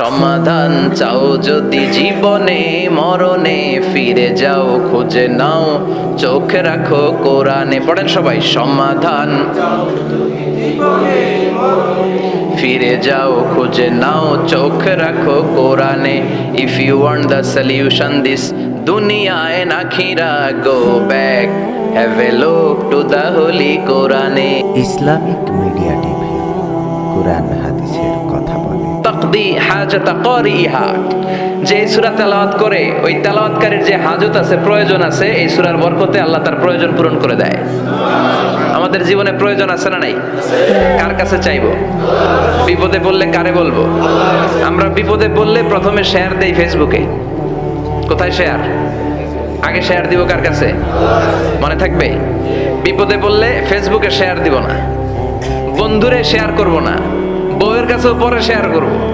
সমাধান চাও যদি জীবনে, মরণে ফিরে যাও, খুঁজে নাও, চোখ রাখো কোরআনে। পড়েন সবাই, সমাধান ফিরে যাও, খুঁজে নাও, চোখ রাখো কোরআনে। If you want the solution this দুনিয়ায় না খিরা go back have a look to the holy কোরআনে। ইসলামিক মিডিয়া টিভি, কোরআন হাদিসের কথা বলে। তাকদি হাজাতা করিহা। যে এই সূরা তেলাওয়াত করে, ওই তেলাওয়াতকারীর যে হাজত আছে, প্রয়োজন আছে, এই সূরার বরকতে আল্লাহ তার প্রয়োজন পূরণ করে দেয়। আমাদের জীবনে প্রয়োজন আছে না নাই? কার কাছে চাইব? বিপদে বললে কারে বলব? আমরা বিপদে বললে প্রথমে শেয়ার দেই ফেসবুকে কোথায় শেয়ার আগে শেয়ার দিব কার কাছে? মনে থাকবে? বিপদে বললে ফেসবুকে শেয়ার দিব না। বন্ধুরে শেয়ার করব না। বউয়ের কাছেও পরে শেয়ার করব।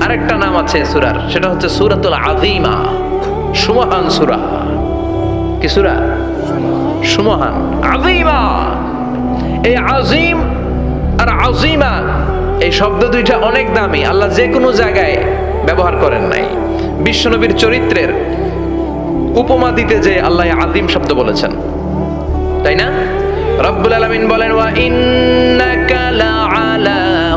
আরেকটা নাম আছে সুরার, সেটা হচ্ছে সুরাতুল আযীমা, সুমহান সুরা। কি সুরা? সুমহান, আযীমা। এই আজিম আর আজিমা এই শব্দ দুইটা অনেক দামি, আল্লাহ যে কোনো জায়গায় ব্যবহার করেন নাই। বিশ্বনবীর চরিত্রের উপমা দিতে যে আল্লাহ আদিম শব্দ বলেছেন। তাই না? রব্বুল আলামিন বলেন, ওয়া ইন্নাকা লাআলা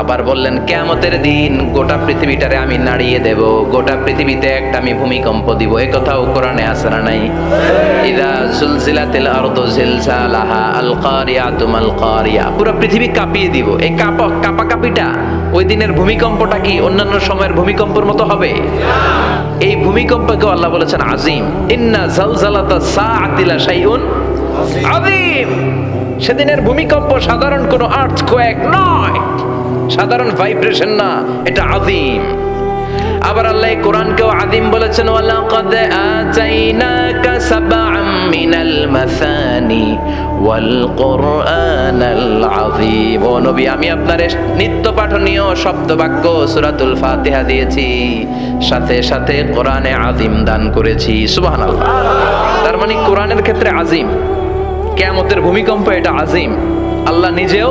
আবার বললেন, কেয়ামতের দিন গোটা পৃথিবীটারে আমি নাড়িয়ে দেব, গোটা পৃথিবীতে একটা আমি ভূমিকম্প দিব। এ কথাও কোরআনে আছে না নাই? ইদা সুলসিলাতিল আরদু জিলজালাহা আল কারিয়াতুম আল কারিয়া পুরো পৃথিবী কাঁপিয়ে দিব। এই কাপা কাপা কাপিটা ওই দিনের ভূমিকম্পটা কি অন্যান্য সময়ের ভূমিকম্পের মতো হবে? এই ভূমিকম্পকে আল্লাহ বলেছেন আজিম। ইন্না জালজালাতা সাআতিলা শাইউন আদিম সেদিনের ভূমিকম্প সাধারণ কোনো আর্থ নয়। সাধারণ ভাইব্রেশন না, এটা আদিম আবার আল্লাহ কোরআনকেও আদিম বলেছেন, ওয়ালাকাদ আতাইনাকা সাবআম মিনাল মাসানি ওয়াল কুরআনাল আযীম। ও নবী, আমি আপনার নিত্য পাঠনীয় শব্দ বাক্য সূরাতুল ফাতিহা দিয়েছি, সাথে সাথে কোরআনে আযীম দান করেছি। সুবহানাল্লাহ। তার মানে কোরআনের ক্ষেত্রে আযীম, কেয়ামতের ভূমিকম্প এটা আজিম আল্লাহ নিজেও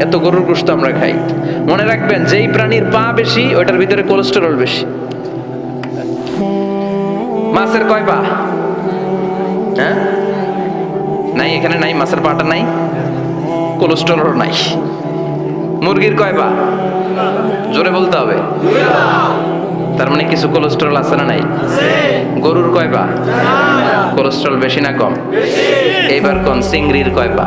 এত গরুর গোস্ত আমরা খাই। মনে রাখবেন যেই প্রাণীর পা বেশি ওইটার ভিতরে কোলেস্টেরল বেশি। মাছের কয় পা? হ্যাঁ? নাই এখানে নাই মাছের পাটা নাই। কোলেস্টেরল নাই। মুরগির কয় পা? জোরে বলতে হবে। তার মানে কিছু কোলেস্টেরল আছে না নাই? গরুর কয় পা? কোলেস্ট্রল বেশি না কম? এইবার কোন চিংড়ির কয় পা?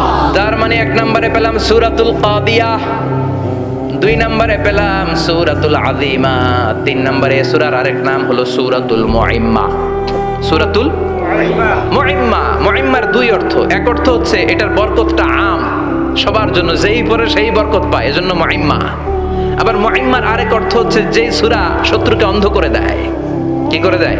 তার মানে এক নম্বরে পেলাম সুরাতুল কাদিয়া, দুই নম্বরে পেলাম সুরাতুল আযীমা, তিন নম্বরে সূরার আরেক নাম হলো সুরাতুল মুইম্মা। সুরাতুল মুইম্মা, মুইম্মার দুই অর্থ। এক অর্থ হচ্ছে এটার বরকতটা আম, সবার জন্য যেই পড়ে সেই বরকত পায়, এজন্য মুইম্মা। আবার মুইম্মার আরেক অর্থ হচ্ছে যেই সূরা শত্রুকে অন্ধ করে দেয়। কি করে দেয়?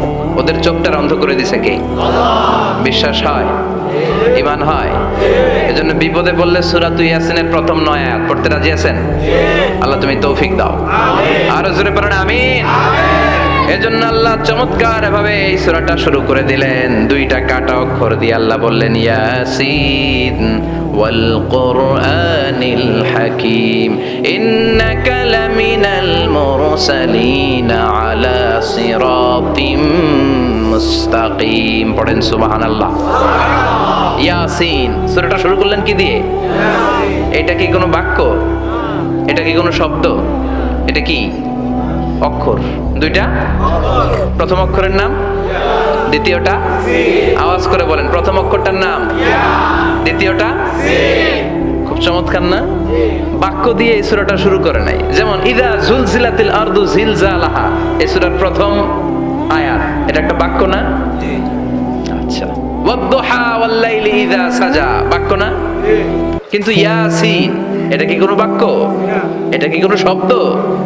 ওদের চোখটা অন্ধ করে দিছে কে? বিশ্বাস হয়? ইমান হয়? এজন্য বিপদে বললে সুরা তুই ইয়াসিনের প্রথম নয় আয়াত। পড়তে রাজি আছেন? আল্লাহ তুমি তৌফিক দাও। আরও জোরে পড়েন, আমিন। এজন্য আল্লাহ চমৎকার ভাবে এই সূরাটা শুরু করে দিলেন। দুইটা কাটা অক্ষর দিয়ে আল্লাহ বললেন, ইয়াসিন কোরআনিল হাকিম ইন্নাকা লামিনাল মুরসালিন আলা সিরাতিম মুস্তাকিম পড়েন সুবহানাল্লাহ। ইয়াসিন, সূরাটা শুরু করলেন কি দিয়ে? এটা কি কোনো বাক্য? এটা কি কোনো শব্দ? এটা কি? অক্ষর। দুইটা? প্রথম অক্ষরের নাম? দ্বিতীয়টা? আওয়াজ করে বলেন, প্রথম অক্ষরটার নাম? দ্বিতীয়টা? খুব চমৎকার না? বাক্য দিয়ে এই সূরাটা শুরু করে নাই। যেমন, ইদা জুলজিলাতিল আরদু জিলজালাহা এই সূরার প্রথম আয়াত। এটা একটা বাক্য না? আচ্ছা। সাজা। বাক্য না? কিন্তু এটা কি কোনো বাক্য? এটা কি কোনো শব্দ?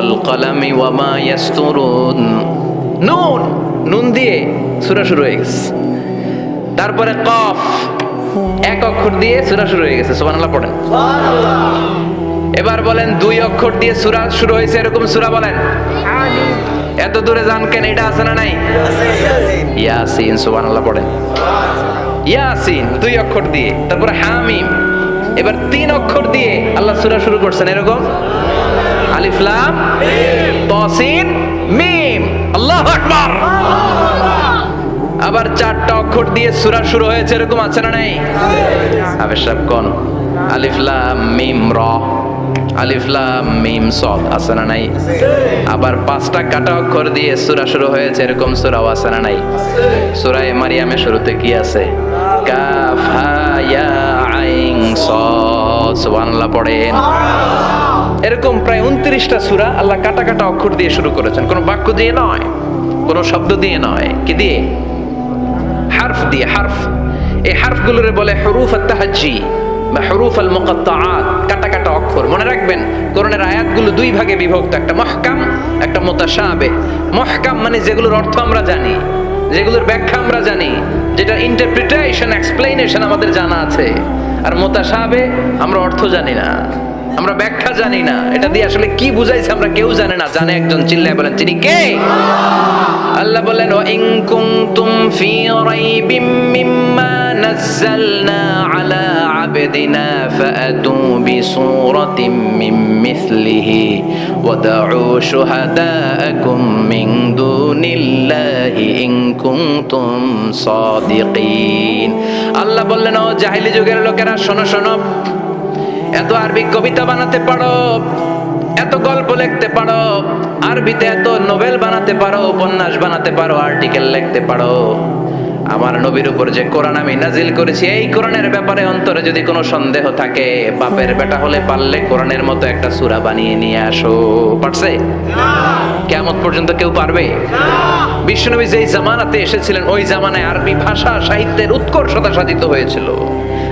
ওয়াল কলামি ওয়া মা ইয়াসতুরুন। নুন নুন দিয়ে সূরা শুরু হয়ে গেছে। তারপরে কফ এক অক্ষর দিয়ে সূরা শুরু হয়ে গেছে সুবহানাল্লাহ পড়েন। এবার বলেন দুই অক্ষর দিয়ে সূরা শুরু হয়েছে এরকম সূরা বলেন। এত দূরে যান কেন এটা আছে না নাই? ইয়াসিন সুবহানাল্লাহ পড়েন। ইয়াসিন দুই অক্ষর দিয়ে তারপরে হামিম। এবার তিন অক্ষর দিয়ে আল্লাহ সূরা শুরু করছেন এরকম? তাসিন, মিম। আকবার। আবার চারটা অক্ষর দিয়ে সূরা শুরু হয়েছে, এরকম আছে না নাই? আবেশ কোন? আলিফ লাম, মিম, র। মিম, সদ, আছে না নাই? আবার পাঁচটা কাটা অক্ষর দিয়ে সূরা শুরু হয়েছে, এরকম সূরাও আছে না নাই? সূরা মারিয়ামের শুরুতে কি আছে? কাফ ইয়া, আইন সদ সুবহানাল্লাহ, পড়েন। এরকম প্রায় উনত্রিশটা সূরা আল্লাহ কাটা কাটা অক্ষর দিয়ে শুরু করেছেন। কোনো বাক্য দিয়ে নয়, কোনো শব্দ দিয়ে নয়। কি দিয়ে? হারফ দিয়ে, হারফ। এই হারফগুলোরে বলে হরুফ তাহাজ্জি বা হরুফ আল মুকাত্তাআত কাটা কাটা অক্ষর। মনে রাখবেন, কোরআনের আয়াতগুলো দুই ভাগে বিভক্ত, একটা মহকাম, একটা মুতাশাবে মহকাম মানে যেগুলোর অর্থ আমরা জানি, যেগুলোর ব্যাখ্যা আমরা জানি যেটা ইন্টারপ্রিটেশন এক্সপ্লেনেশন আমাদের জানা আছে। আর মোতাসাবে আমরা অর্থ জানি না। আমরা ব্যাখ্যা জানি না। এটা দিয়ে আসলে কি বুঝাইছে আমরা কেউ জানে না। জানে একজন চিল্লায় বলেন, তিনি কে? আল্লাহ বলেন ওয়া ইন কুনতুম ফি রাইবিম মিম্মা নাযালনা আলা আবদিনা ফাআতু বিসূরাতিন মিন মিথলিহি ওয়া দাউ শুহাদাআকুম মিন দুনিল্লাহি ইন কুনতুম সাদিকিন। আল্লাহ বললেন, ও জাহিলি যুগের লোকেরা, শোনো শোনো এত আরবি কবিতা বানাতে পারো, এত গল্প লিখতে পারো, আরবিতে এত নোবেল বানাতে পারো, উপন্যাস বানাতে পারো আর্টিকেল লিখতে পারো। আমার নবীর উপর যে কোরআন আমি নাজিল করেছি, এই কোরআনের ব্যাপারে অন্তরে যদি কোনো সন্দেহ থাকে, বাপের বেটা হলে পারলে কোরআনের মতো একটা সূরা বানিয়ে নিয়ে আসো। পারছে? কেমন পর্যন্ত কেউ পারবে? বিশ্বনবী যেই জামানাতে এসেছিলেন, ওই জামানায় আরবি ভাষা সাহিত্যের উৎকর্ষতা সাধিত হয়েছিল।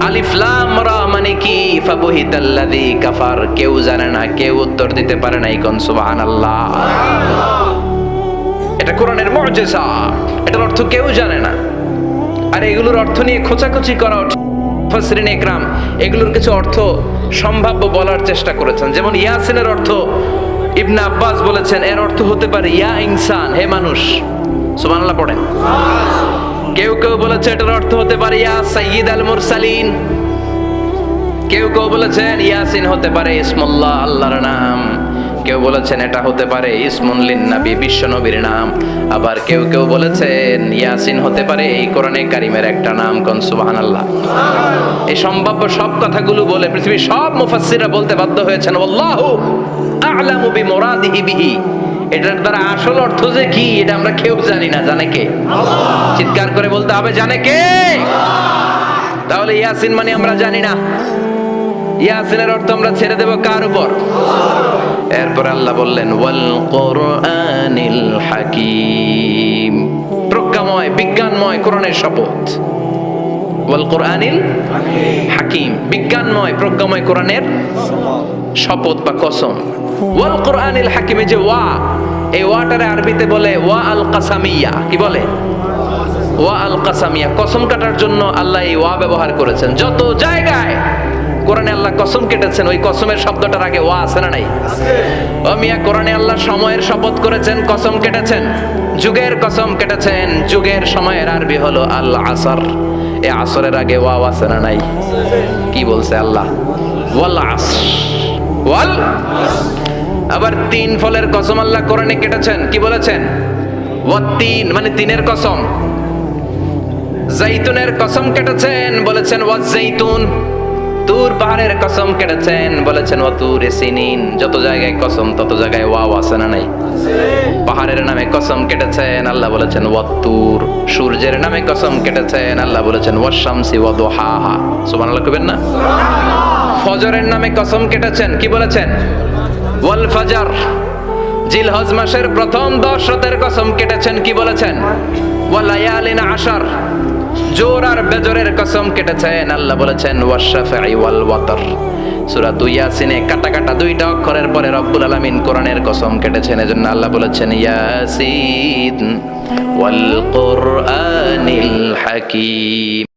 আলিফ লাম রা মানে কি? ফাবুহিতাল্লাযী কাফার। কেউ জানে না, কেউ উত্তর দিতে পারে না ইকন সুবহানাল্লাহ। এটা কোরআনের মুজিজা। এটার অর্থ কেউ জানে না। আর এগুলোর অর্থ নিয়ে খোঁচাখুচি করা মুফাসসিরিন ইকরাম এগুলোর কিছু অর্থ সম্ভাব্য বলার চেষ্টা করেছেন। যেমন ইয়াসিনের অর্থ, ইবনে আব্বাস বলেছেন, এর অর্থ হতে পারে, ইয়া ইনসান, হে মানুষ। সুবহানাল্লাহ, পড়েন। কেউ কেউ বলেছে এটার অর্থ হতে পারে ইয়া সাইয়্যিদ আল মুরসালিন। কেউ কেউ বলেছেন ইয়াসিন হতে পারে ইসমুল্লাহ, আল্লাহর নাম। কেউ বলেছেন এটা হতে পারে ইসমুল্লিন নবী বিশ্ব নবীর নাম। আবার কেউ কেউ বলেছেন ইয়াসিন হতে পারে এই কোরআনে কারিমের একটা নাম, কোন সুবহানাল্লাহ। এই সম্ভাব্য সব কথাগুলো বলে পৃথিবীর সব মুফাসসিররা বলতে বাধ্য হয়েছেন আল্লাহু আ'লামু বিমুরাদিহি বিহি। এটার দ্বারা আসল অর্থ যে কি, এটা আমরা কেউ জানি না, জানে কে? চিৎকার করে বলতে হবে, জানে কে? তাহলে ইয়াসিন মানে আমরা জানি না। ইয়াসিনের অর্থ আমরা ছেড়ে দেব কার উপর? এরপর আল্লাহ বললেন, ওয়াল কোরআনিল হাকিম। প্রজ্ঞাময়, বিজ্ঞানময় কোরআনের শপথ। ওয়াল কোরআনিল হাকিম, বিজ্ঞানময়, প্রজ্ঞাময় কোরআনের শপথ বা কসম। ওয়াল কোরআনিল হাকিমে যে ওয়া, এই ওয়াটারে আরবিতে বলে ওয়া আল কাসামিয়া। কি বলে? ওয়া আল কাসামিয়া। কসম কাটার জন্য আল্লাহ এই ওয়া ব্যবহার করেছেন। যত জায়গায় কোরআনে আল্লাহ কসম কেটেছেন, ওই কসমের শব্দটার আগে ওয়া আছে না নাই? ও মিয়া, কোরআনে আল্লাহ সময়ের শপথ করেছেন, কসম কেটেছেন? যুগের কসম কেটেছেন, যুগের সময়ের আরবি হলো আল আসর। এ আসরের আগে ওয়াও আছে না নাই? কি বলছে আল্লাহ? ওয়াল আসর। ওয়াল? আবার তিন ফলের কসম আল্লাহ কোরআনে কেটেছেন। কি বলেছেন? ওয়াত্তিন মানে তিনের কসম। জাইতুনের কসম কেটেছেন, বলেছেন ওয়াজ জাইতুন। তুর পাহাড়ের কসম কেটেছেন, বলেছেন ওয়া তুর সিনিন। যত জায়গায় কসম, তত জায়গায় ওয়াও আছে না নাই? পাহাড়ের নামে কসম কেটেছেন, আল্লাহ বলেছেন ওয়াত্তুর সূর্যের নামে কসম কেটেছেন, আল্লাহ বলেছেন ওয়া দুহাহা। সুবহানাল্লাহ কইবেন না? ফজরের নামে কসম কেটেছেন, কি বলেছেন? ওয়াল ফাজার জিলহজ মাসের প্রথম দশ রাতের কসম কেটেছেন, কি বলেছেন? ওয়ালায়ালিন আশার, জোর আর বেজরের কসম কেটেছেন, আল্লাহ বলেছেন ওয়াশাফাই ওয়াল ওয়াতর। সূরা দুই ইয়াসিনে কাটা কাটা দুইটা অক্ষরের পরে রব্বুল আলামিন কোরআনের কসম কেটেছেন, এজন্য আল্লাহ বলেছেন, ইয়াসিন ওয়াল কোরআনিল হাকিম।